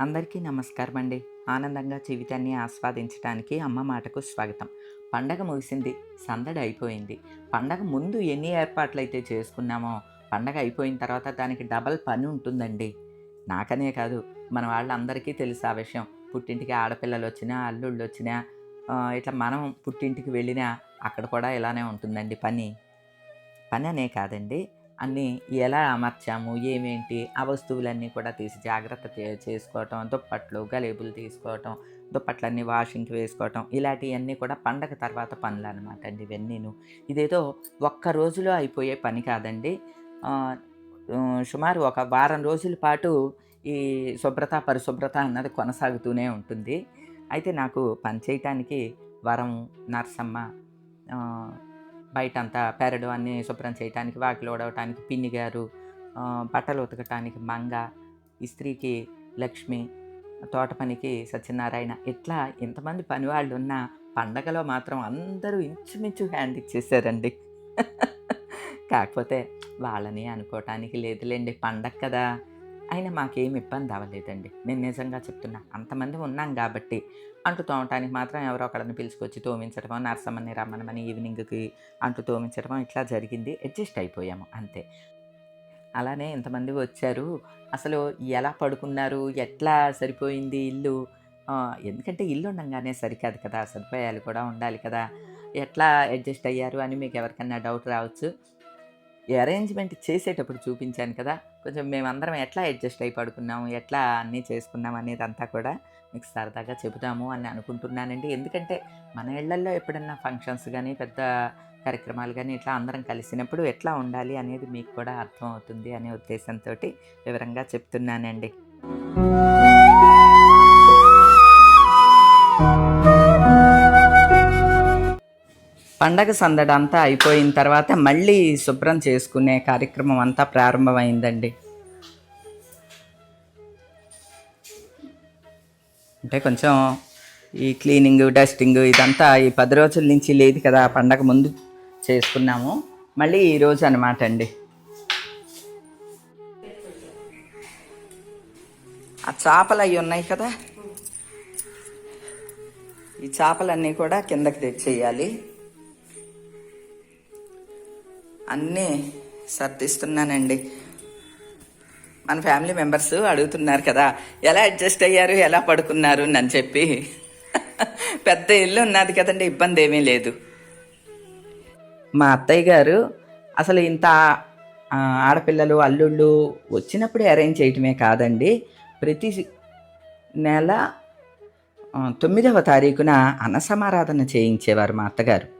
అందరికీ నమస్కారం అండి ఆనందంగా జీవితాన్ని ఆస్వాదించడానికి అమ్మ మాటకు స్వాగతం. పండగ ముగిసింది సందడి అయిపోయింది. పండగ ముందు ఎన్ని ఏర్పాట్లు అయితే చేసుకున్నామో పండగ అయిపోయిన తర్వాత దానికి డబల్ పని ఉంటుందండి. నాకనే కాదు మన వాళ్ళందరికీ తెలుసు ఆ విషయం. పుట్టింటికి ఆడపిల్లలు వచ్చినా అల్లుళ్ళు వచ్చినా ఇట్లా మనం పుట్టింటికి వెళ్ళినా అక్కడ కూడా ఇలానే ఉంటుందండి పని. పని అనే కాదండి అన్నీ ఎలా అమర్చాము ఏమేంటి ఆ వస్తువులన్నీ కూడా తీసి జాగ్రత్త చేసుకోవటం దుప్పట్లు గలేబులు తీసుకోవటం దుప్పట్లన్నీ వాషింగ్కి వేసుకోవటం ఇలాంటివన్నీ కూడా పండగ తర్వాత పనులు అనమాట అండి ఇవన్నీను. ఇదేదో ఒక్క రోజులో అయిపోయే పని కాదండి. సుమారు ఒక వారం రోజుల పాటు ఈ శుభ్రత పరిశుభ్రత అన్నది కొనసాగుతూనే ఉంటుంది. అయితే నాకు పని చేయటానికి వరం నర్సమ్మ బయట అంతా పెరడు అన్నీ శుభ్రం చేయటానికి వాకిలు ఓడవటానికి పిన్ని గారు బట్టలు ఉతకటానికి మంగ ఇస్త్రీకి లక్ష్మి తోట పనికి సత్యనారాయణ ఇట్లా ఇంతమంది పని వాళ్ళు ఉన్నా పండగలో మాత్రం అందరూ ఇంచుమించు హ్యాండ్ ఇచ్చేసారండి. కాకపోతే వాళ్ళని అనుకోవటానికి లేదులేండి పండగ కదా. అయినా మాకేం ఇబ్బంది అవ్వలేదండి. నేను నిజంగా చెప్తున్నా అంతమంది ఉన్నాం కాబట్టి అంటు తోమటానికి మాత్రం ఎవరో ఒకళ్ళని పిలుచుకొచ్చి తోమించడమో నర్సమ్మని రమ్మనమని ఈవినింగ్కి అంటు తోమించడమో ఇట్లా జరిగింది అడ్జస్ట్ అయిపోయాము అంతే. అలానే ఇంతమంది వచ్చారు అసలు ఎలా పడుకున్నారు ఎట్లా సరిపోయింది ఇల్లు? ఎందుకంటే ఇల్లు ఉండగానే సరికాదు కదా సదుపాయాలు కూడా ఉండాలి కదా ఎట్లా అడ్జస్ట్ అయ్యారు అని మీకు ఎవరికన్నా డౌట్ రావచ్చు? అరేంజ్మెంట్ చేసేటప్పుడు చూపించాను కదా కొంచెం మేమందరం ఎట్లా అడ్జస్ట్ అయి పడుకున్నాము ఎట్లా అన్నీ చేసుకున్నాం అనేది అంతా కూడా మీకు సరదాగా చెబుతాము అని అనుకుంటున్నానండి. ఎందుకంటే మన ఇళ్ళల్లో ఎప్పుడన్నా ఫంక్షన్స్ కానీ పెద్ద కార్యక్రమాలు కానీ ఇట్లా అందరం కలిసినప్పుడు ఎట్లా ఉండాలి అనేది మీకు కూడా అర్థం అవుతుంది అనే ఉద్దేశంతో వివరంగా చెప్తున్నానండి. పండగ సందడి అంతా అయిపోయిన తర్వాత మళ్ళీ శుభ్రం చేసుకునే కార్యక్రమం అంతా ప్రారంభమైందండి. అంటే కొంచెం ఈ క్లీనింగ్ డస్టింగ్ ఇదంతా ఈ పది రోజుల నుంచి లేదు కదా పండగ ముందు చేసుకున్నాము. మళ్ళీ ఈరోజు అనమాట అండి. ఆ చేపలు అవి ఉన్నాయి కదా. ఈ చేపలన్నీ కూడా కిందకి తెచ్చేయాలి. అన్నీ సర్దిస్తున్నానండి. మన ఫ్యామిలీ మెంబర్స్ అడుగుతున్నారు కదా ఎలా అడ్జస్ట్ అయ్యారు ఎలా పడుకున్నారు అని చెప్పి. పెద్ద ఇల్లు ఉన్నది కదండి ఇబ్బంది ఏమీ లేదు. మా అత్తయ్య గారు అసలు ఇంత ఆడపిల్లలు అల్లుళ్ళు వచ్చినప్పుడే అరేంజ్ చేయటమే కాదండి. ప్రతి నెల తొమ్మిదవ తారీఖున అన్నసమారాధన చేయించేవారు మా అత్తగారు.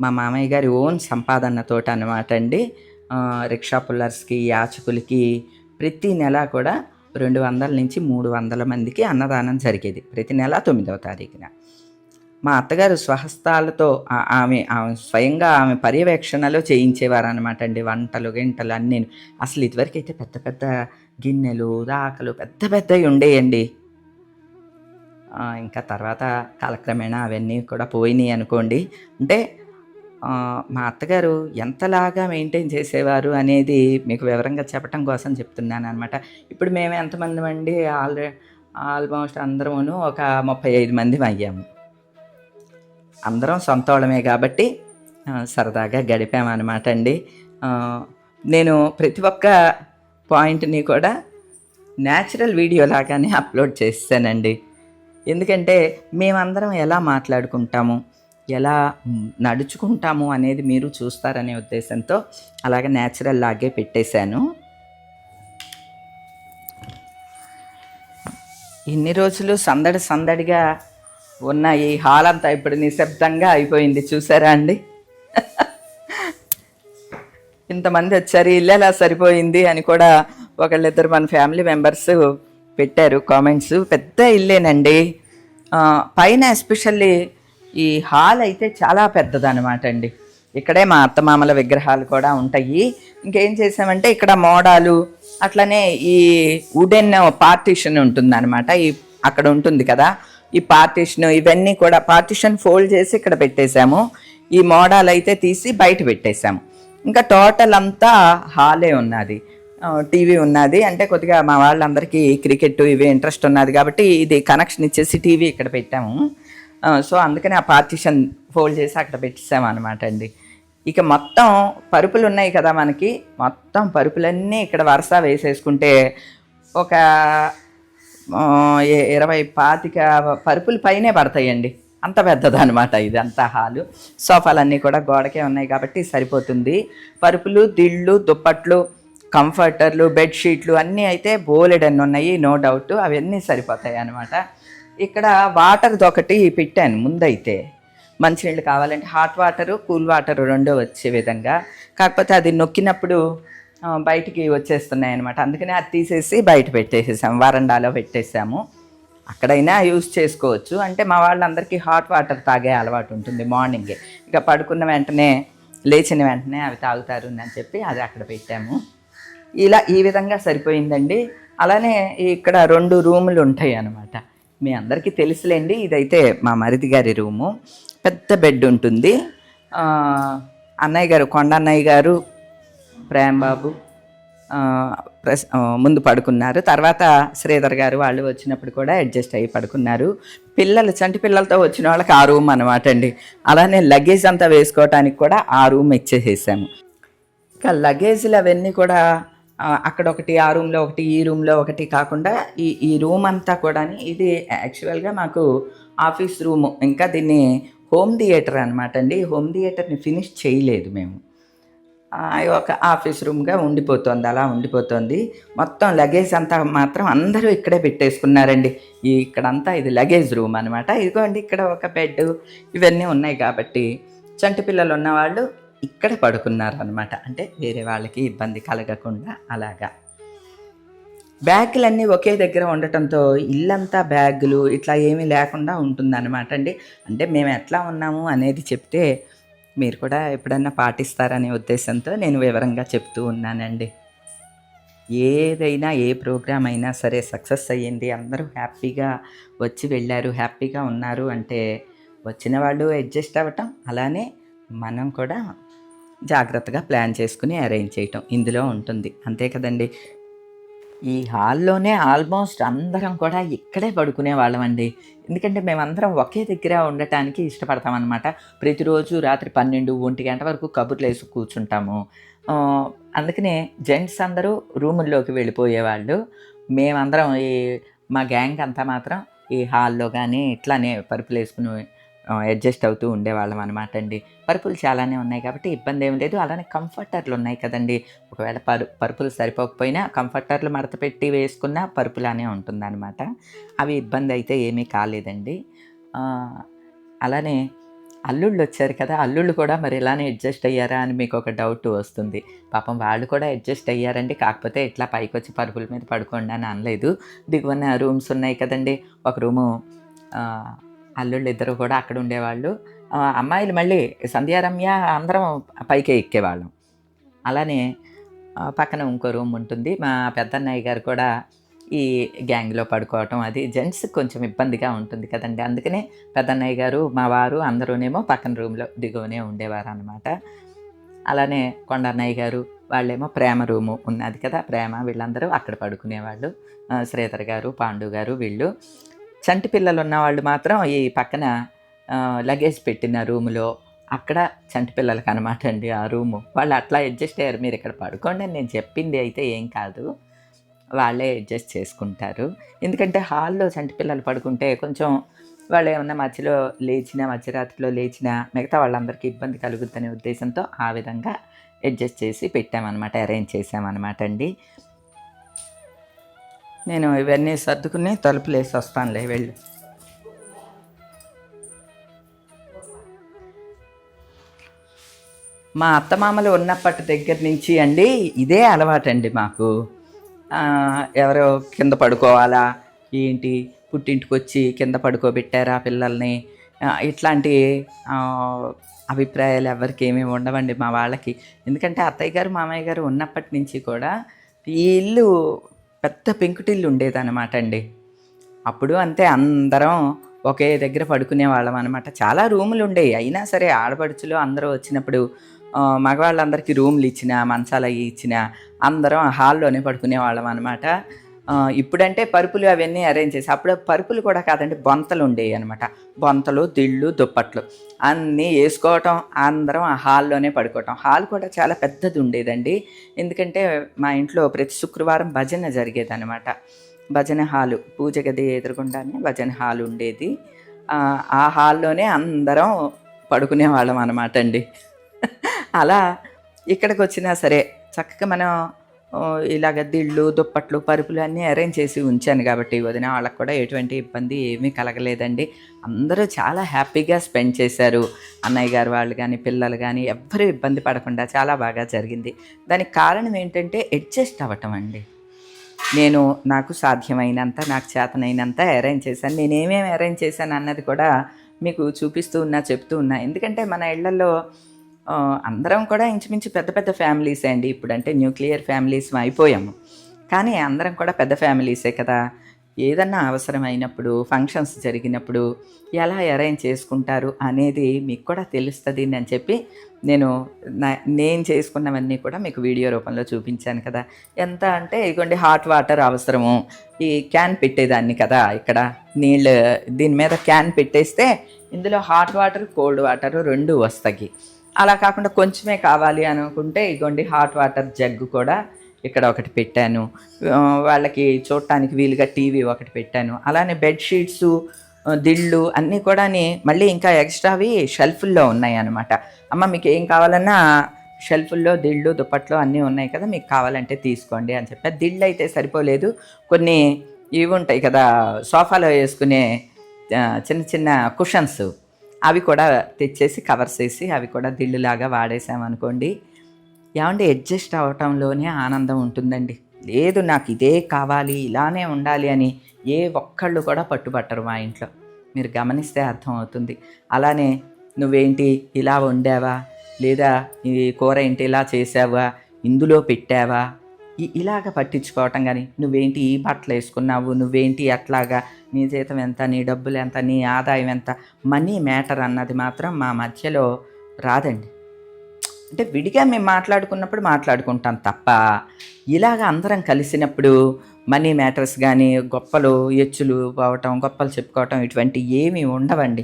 మా మామయ్య గారి ఓన్ సంపాదనతోటి అనమాట అండి. రిక్షా పుల్లర్స్కి యాచకులకి ప్రతి నెల కూడా రెండు వందల నుంచి మూడు వందల మందికి అన్నదానం జరిగేది. ప్రతి నెల తొమ్మిదవ తారీఖున. మా అత్తగారు స్వహస్తాలతో ఆమె ఆమె స్వయంగా ఆమె పర్యవేక్షణలో చేయించేవారు అనమాట అండి. వంటలు గింటలు అన్నీ. అసలు ఇదివరకు అయితే పెద్ద పెద్ద గిన్నెలు రాకలు పెద్ద పెద్దవి ఉండేయండి. ఇంకా తర్వాత కాలక్రమేణా అవన్నీ కూడా పోయినాయి అనుకోండి. అంటే మా అత్తగారు ఎంతలాగా మెయింటైన్ చేసేవారు? అనేది మీకు వివరంగా చెప్పడం కోసం చెప్తున్నాను అనమాట ఇప్పుడు మేము ఎంతమంది అండి? ఆల్రెడీ ఆల్మోస్ట్ అందరమును ఒక ముప్పై ఐదు మంది అయ్యాము. అందరం సొంత వాళ్ళమే కాబట్టి సరదాగా గడిపామన్నమాట అండి. నేను ప్రతి ఒక్క పాయింట్ని కూడా న్యాచురల్ వీడియో లాగానే అప్లోడ్ చేస్తానండి ఎందుకంటే మేమందరం ఎలా మాట్లాడుకుంటాము? ఎలా నడుచుకుంటాము అనేది మీరు చూస్తారనే ఉద్దేశంతో అలాగే న్యాచురల్ లాగే పెట్టేశాను. ఇన్ని రోజులు సందడి సందడిగా ఉన్న ఈ హాల్ అంతా ఇప్పుడు నిశ్శబ్దంగా అయిపోయింది చూసారా అండి? ఇంతమంది వచ్చారు ఇల్లు ఎలా సరిపోయింది అని కూడా ఒకళ్ళిద్దరు మన ఫ్యామిలీ మెంబర్స్ పెట్టారు కామెంట్స్ పెద్ద ఇల్లేనండి. పైన ఎస్పెషల్లీ ఈ హాల్ అయితే చాలా పెద్దదన్నమాట అండి. ఇక్కడే మా అత్తమామల విగ్రహాలు కూడా ఉంటాయి. ఇంకేం చేసామంటే ఇక్కడ మోడాలు అట్లనే ఈ వుడెన్ పార్టీషన్ ఉంటుందన్నమాట. ఈ అక్కడ ఉంటుంది కదా ఈ పార్టీషన్ ఇవన్నీ కూడా పార్టీషన్ ఫోల్డ్ చేసి ఇక్కడ పెట్టేశాము. ఈ మోడాలు అయితే తీసి బయట పెట్టేశాము. ఇంకా టోటల్ అంతా హాలే ఉన్నది. టీవీ ఉన్నది. అంటే కొద్దిగా మా వాళ్ళందరికీ క్రికెట్ ఇవి ఇంట్రెస్ట్ ఉన్నది కాబట్టి ఇది కనెక్షన్ ఇచ్చేసి టీవీ ఇక్కడ పెట్టాము. సో అందుకని ఆ పార్టిషన్ ఫోల్డ్ చేసి అక్కడ పెట్టేసాము అనమాట అండి. ఇక మొత్తం పరుపులు ఉన్నాయి కదా మనకి. మొత్తం పరుపులన్నీ ఇక్కడ వరుస వేసేసుకుంటే ఒక ఇరవై పాతిక పరుపులు పైనే పడతాయండి. అంత పెద్దదనమాట ఇది అంత హాలు. సోఫాలన్నీ కూడా గోడకే ఉన్నాయి కాబట్టి సరిపోతుంది. పరుపులు దిళ్ళు దుప్పట్లు కంఫర్టర్లు బెడ్షీట్లు అన్నీ అయితే బోలెడన్ని ఉన్నాయి నో డౌట్ అవన్నీ సరిపోతాయి అన్నమాట ఇక్కడ వాటర్ది ఒకటి పెట్టాను ముందైతే. మంచినీళ్ళు కావాలంటే హాట్ వాటరు కూల్ వాటర్ రెండో వచ్చే విధంగా. కాకపోతే అది నొక్కినప్పుడు బయటికి వచ్చేస్తున్నాయి అనమాట అందుకనే అది తీసేసి బయట పెట్టేసేసాము వరండాలో పెట్టేసాము. అక్కడైనా యూస్ చేసుకోవచ్చు. అంటే మా వాళ్ళందరికీ హాట్ వాటర్ తాగే అలవాటు ఉంటుంది మార్నింగే ఇక పడుకున్న వెంటనే లేచిన వెంటనే అవి తాగుతారు అని చెప్పి అది అక్కడ పెట్టాము. ఇలా ఈ విధంగా సరిపోయిందండి. అలానే ఇక్కడ రెండు రూములు ఉంటాయి అన్నమాట మీ అందరికీ తెలుసులేండి. ఇదైతే మా మరిది గారి రూము. పెద్ద బెడ్ ఉంటుంది. అన్నయ్య గారు కొండ అన్నయ్య గారు ప్రేమ్ బాబు ప్రస్ ముందు పడుకున్నారు. తర్వాత శ్రీధర్ గారు వాళ్ళు వచ్చినప్పుడు కూడా అడ్జస్ట్ అయ్యి పడుకున్నారు. పిల్లలు చంటి పిల్లలతో వచ్చిన వాళ్ళకి ఆ రూమ్ అనమాట అండి. అలానే లగేజ్ అంతా వేసుకోవటానికి కూడా ఆ రూమ్ ఇచ్చేసేసాము. ఇంకా లగేజ్లు అవన్నీ కూడా అక్కడ ఒకటి ఆ రూమ్లో ఒకటి ఈ రూమ్లో ఒకటి కాకుండా ఈ ఈ రూమ్ అంతా కూడా ఇది యాక్చువల్గా మాకు ఆఫీస్ రూమ్. ఇంకా దీన్ని హోమ్ థియేటర్ అనమాట అండి హోమ్ థియేటర్ని ఫినిష్ చేయలేదు మేము. ఆ, ఒక ఆఫీస్ రూమ్గా ఉండిపోతుంది అలా ఉండిపోతుంది. మొత్తం లగేజ్ అంతా మాత్రం అందరూ ఇక్కడే పెట్టేసుకున్నారండి. ఈ ఇక్కడంతా ఇది లగేజ్ రూమ్ అనమాట ఇదిగోండి ఇక్కడ ఒక బెడ్ ఇవన్నీ ఉన్నాయి కాబట్టి. చంటి పిల్లలు ఉన్నవాళ్ళు ఇక్కడ పడుకున్నారు అనమాట అంటే వేరే వాళ్ళకి ఇబ్బంది కలగకుండా అలాగా. బ్యాగులన్నీ ఒకే దగ్గర ఉండటంతో ఇల్లంతా బ్యాగులు ఇట్లా ఏమీ లేకుండా ఉంటుందన్నమాట అండి. అంటే మేము ఎట్లా ఉన్నాము అనేది చెప్తే మీరు కూడా ఎప్పుడన్నా పాటిస్తారనే ఉద్దేశంతో నేను వివరంగా చెప్తూ ఉన్నానండి. ఏదైనా ఏ ప్రోగ్రాం అయినా సరే సక్సెస్ అయ్యింది అందరూ హ్యాపీగా వచ్చి వెళ్ళారు హ్యాపీగా ఉన్నారు అంటే వచ్చిన వాళ్ళు అడ్జస్ట్ అవ్వటం అలానే మనం కూడా జాగ్రత్తగా ప్లాన్ చేసుకుని అరేంజ్ చేయటం ఇందులో ఉంటుంది. అంతే కదండి. ఈ హాల్లోనే ఆల్మోస్ట్ అందరం కూడా ఇక్కడే పడుకునే వాళ్ళమండి ఎందుకంటే మేమందరం ఒకే దగ్గర ఉండటానికి ఇష్టపడతాం అనమాట ప్రతిరోజు రాత్రి పన్నెండు ఒంటి గంట వరకు కబుర్లు వేసి కూర్చుంటాము. అందుకనే జెంట్స్ అందరూ రూముల్లోకి వెళ్ళిపోయేవాళ్ళు. మేమందరం ఈ మా గ్యాంగ్ అంతా మాత్రం ఈ హాల్లో కానీ ఇట్లానే పరుపులు వేసుకుని అడ్జస్ట్ అవుతూ ఉండేవాళ్ళం అనమాట అండి. పరుపులు చాలానే ఉన్నాయి కాబట్టి ఇబ్బంది ఏం లేదు. అలానే కంఫర్టర్లు ఉన్నాయి కదండి. ఒకవేళ పరు పరుపులు సరిపోకపోయినా కంఫర్టర్లు మడత పెట్టి వేసుకున్న పరుపులానే ఉంటుందన్నమాట. అవి ఇబ్బంది అయితే ఏమీ కాలేదండి. అలానే అల్లుళ్ళు వచ్చారు కదా అల్లుళ్ళు కూడా మరి ఇలానే అడ్జస్ట్ అయ్యారా అని మీకు ఒక డౌట్ వస్తుంది. పాపం వాళ్ళు కూడా అడ్జస్ట్ అయ్యారండి. కాకపోతే ఇట్లా పైకి వచ్చి పరుపుల మీద పడుకోండి అని అనలేదు. దిగువన రూమ్స్ ఉన్నాయి కదండి. ఒక రూము అల్లుళ్ళు ఇద్దరు కూడా అక్కడ ఉండేవాళ్ళు అమ్మాయిలు మళ్ళీ సంధ్యారమ్య అందరం పైకే ఎక్కేవాళ్ళం. అలానే పక్కన ఇంకో రూమ్ ఉంటుంది. మా పెద్దన్నయ్య గారు కూడా ఈ గ్యాంగ్లో పడుకోవటం అది జెంట్స్ కొంచెం ఇబ్బందిగా ఉంటుంది కదండి. అందుకనే పెద్దన్నయ్య గారు మా వారు అందరూనేమో పక్కన రూమ్లో దిగువనే ఉండేవారు అనమాట అలానే కొండన్నయ్య గారు వాళ్ళేమో ప్రేమ రూము ఉన్నది కదా ప్రేమ వీళ్ళందరూ అక్కడ పడుకునేవాళ్ళు. శ్రీధర్ గారు పాండు గారు వీళ్ళు. చంటి పిల్లలు ఉన్నవాళ్ళు మాత్రం ఈ పక్కన లగేజ్ పెట్టిన రూములో అక్కడ చంటి పిల్లలకి అనమాట అండి ఆ రూము. వాళ్ళు అట్లా అడ్జస్ట్ అయ్యారు మీరు ఇక్కడ పడుకోండి అని నేను చెప్పింది అయితే ఏం కాదు. వాళ్ళే అడ్జస్ట్ చేసుకుంటారు. ఎందుకంటే హాల్లో చంటి పిల్లలు పడుకుంటే కొంచెం వాళ్ళు ఏమన్నా మధ్యలో లేచినా మధ్యరాత్రిలో లేచినా మిగతా వాళ్ళందరికీ ఇబ్బంది కలుగుద్దనే ఉద్దేశంతో ఆ విధంగా అడ్జస్ట్ చేసి పెట్టామన్నమాట అరేంజ్ చేసామన్నమాట అండి. నేను ఇవన్నీ సర్దుకుని తలుపులు వేసి వస్తానులే వెళ్ళు. మా అత్తమామలు ఉన్నప్పటి దగ్గర నుంచి అండి ఇదే అలవాటండి మాకు. ఎవరో కింద పడుకోవాలా ఏంటి పుట్టింటికి వచ్చి కింద పడుకోబెట్టారా పిల్లల్ని? ఇట్లాంటి అభిప్రాయాలు ఎవరికి ఏమీ ఉండవండి మా వాళ్ళకి. ఎందుకంటే అత్తయ్య గారు మామయ్య గారు ఉన్నప్పటి నుంచి కూడా వీళ్ళు పెద్ద పెంకుటిల్లు ఉండేదన్నమాట అండి. అప్పుడు అంతే అందరం ఒకే దగ్గర పడుకునే వాళ్ళం అనమాట చాలా రూములు ఉండేవి అయినా సరే ఆడపడుచులు అందరూ వచ్చినప్పుడు మగవాళ్ళందరికీ రూమ్లు ఇచ్చిన మంచాలు అవి ఇచ్చిన అందరం హాల్లోనే పడుకునే వాళ్ళం అనమాట ఇప్పుడంటే పరుపులు అవన్నీ అరేంజ్ చేసి అప్పుడు పరుపులు కూడా కాదండి బొంతలు ఉండేవి అనమాట బొంతలు దిళ్ళు దుప్పట్లు అన్నీ వేసుకోవటం అందరం ఆ హాల్లోనే పడుకోవటం. హాల్ కూడా చాలా పెద్దది ఉండేదండి. ఎందుకంటే మా ఇంట్లో ప్రతి శుక్రవారం భజన జరిగేదనమాట భజన హాలు పూజ గది ఎదురుకుండానే భజన హాల్ ఉండేది. ఆ, హాల్లోనే అందరం పడుకునే వాళ్ళం అనమాట అండి. అలా ఇక్కడికి వచ్చినా సరే చక్కగా మనం ఇలాగ దిళ్ళు దుప్పట్లు పరుపులు అన్నీ అరేంజ్ చేసి ఉంచాను కాబట్టి వదిన వాళ్ళకి కూడా ఎటువంటి ఇబ్బంది ఏమీ కలగలేదండి. అందరూ చాలా హ్యాపీగా స్పెండ్ చేశారు. అన్నయ్య గారు వాళ్ళు కానీ పిల్లలు కానీ ఎవ్వరూ ఇబ్బంది పడకుండా చాలా బాగా జరిగింది. దానికి కారణం ఏంటంటే అడ్జస్ట్ అవ్వటం అండి. నేను నాకు సాధ్యమైనంత నాకు చేతనైనంత అరేంజ్ చేశాను. నేను ఏమేమి అరేంజ్ చేశాను అన్నది కూడా మీకు చూపిస్తూ ఉన్నా చెప్తూ ఉన్నా. ఎందుకంటే మన ఇళ్ళలో అందరం కూడా ఇంచుమించు పెద్ద పెద్ద ఫ్యామిలీసే అండి. ఇప్పుడంటే న్యూక్లియర్ ఫ్యామిలీస్ అయిపోయాము. కానీ అందరం కూడా పెద్ద ఫ్యామిలీసే కదా. ఏదన్నా అవసరమైనప్పుడు ఫంక్షన్స్ జరిగినప్పుడు ఎలా అరేంజ్ చేసుకుంటారు అనేది మీకు కూడా తెలుస్తుంది అని చెప్పి నేను నేను చేసుకున్నవన్నీ కూడా మీకు వీడియో రూపంలో చూపించాను కదా. ఎంత అంటే ఇదిగోండి హాట్ వాటర్ అవసరము. ఈ క్యాన్ పెట్టేదాన్ని కదా ఇక్కడ. నీళ్ళు దీని మీద క్యాన్ పెట్టేస్తే ఇందులో హాట్ వాటర్ కోల్డ్ వాటర్ రెండు వస్తాయి. అలా కాకుండా కొంచెమే కావాలి అనుకుంటే ఇగోండి హాట్ వాటర్ జగ్గు కూడా ఇక్కడ ఒకటి పెట్టాను. వాళ్ళకి చూడటానికి వీలుగా టీవీ ఒకటి పెట్టాను. అలానే బెడ్షీట్స్ దిళ్ళు అన్నీ కూడా మళ్ళీ ఇంకా ఎక్స్ట్రావి షెల్ఫుల్లో ఉన్నాయి అనమాట అమ్మ మీకు ఏం కావాలన్నా షెల్ఫుల్లో దిళ్ళు దుప్పట్లు అన్నీ ఉన్నాయి కదా మీకు కావాలంటే తీసుకోండి అని చెప్పి. దిళ్ళు అయితే సరిపోలేదు. కొన్ని ఇవి ఉంటాయి కదా సోఫాలో వేసుకునే చిన్న చిన్న కుషన్స్ అవి కూడా తెచ్చేసి కవర్స్ వేసి అవి కూడా దిళ్ళులాగా వాడేసామనుకోండి ఏమంటే అడ్జస్ట్ అవటంలోనే ఆనందం ఉంటుందండి. లేదు నాకు ఇదే కావాలి ఇలానే ఉండాలి అని ఏ ఒక్కళ్ళు కూడా పట్టుబట్టరు మా ఇంట్లో. మీరు గమనిస్తే అర్థమవుతుంది అలానే నువ్వేంటి ఇలా వండావా? లేదా ఈ కూర ఏంటి ఇలా చేసావా? ఇందులో పెట్టావా? ఇలాగ పట్టించుకోవటం కానీ నువ్వేంటి ఈ బట్టలు వేసుకున్నావు? నువ్వేంటి అట్లాగా? నీ జీతం ఎంత? నీ డబ్బులు ఎంత? నీ ఆదాయం ఎంత? మనీ మ్యాటర్ అన్నది మాత్రం మా మధ్యలో రాదండి. అంటే విడిగా మేము మాట్లాడుకున్నప్పుడు మాట్లాడుకుంటాం తప్ప ఇలాగ అందరం కలిసినప్పుడు మనీ మ్యాటర్స్ కానీ గొప్పలు ఎచ్చులు పోవటం గొప్పలు చెప్పుకోవటం ఇటువంటి ఏమీ ఉండవండి.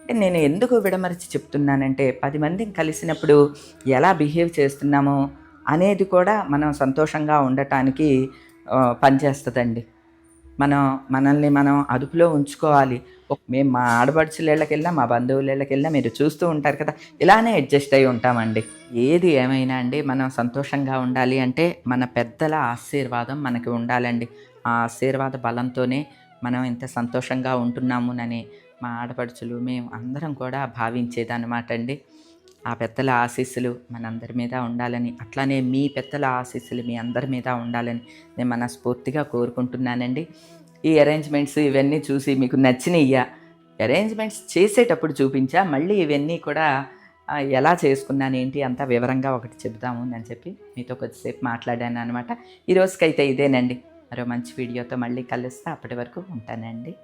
అంటే నేను ఎందుకు విడమరిచి చెప్తున్నానంటే పది మందిని కలిసినప్పుడు ఎలా బిహేవ్ చేస్తున్నామో అనేది కూడా మనం సంతోషంగా ఉండటానికి పనిచేస్తుందండి. మనం మనల్ని మనం అదుపులో ఉంచుకోవాలి. మేము మా ఆడపడుచులకి మా బంధువులకి మీరు చూస్తూ ఉంటారు కదా ఇలానే అడ్జస్ట్ అయి ఉంటామండి. ఏది ఏమైనా అండి మనం సంతోషంగా ఉండాలి అంటే మన పెద్దల ఆశీర్వాదం మనకి ఉండాలండి. ఆ ఆశీర్వాద బలంతోనే మనం ఇంత సంతోషంగా ఉంటున్నామునని మా ఆడపడుచులు మేము అందరం కూడా భావించేదన్నమాట అండి. ఆ పెద్దల ఆశీస్సులు మనందరి మీద ఉండాలని అట్లానే మీ పెద్దల ఆశీస్సులు మీ అందరి మీద ఉండాలని నేను మనస్ఫూర్తిగా కోరుకుంటున్నానండి. ఈ అరేంజ్మెంట్స్ ఇవన్నీ చూసి మీకు నచ్చినయ్యా. అరేంజ్మెంట్స్ చేసేటప్పుడు చూపించా మళ్ళీ ఇవన్నీ కూడా ఎలా చేసుకున్నాను ఏంటి అంతా వివరంగా ఒకటి చెబుతాము అని చెప్పి మీతో కొద్దిసేపు మాట్లాడాను అనమాట ఈ రోజుకైతే ఇదేనండి. మరో మంచి వీడియోతో మళ్ళీ కలుస్తా. అప్పటి వరకు ఉంటానండి.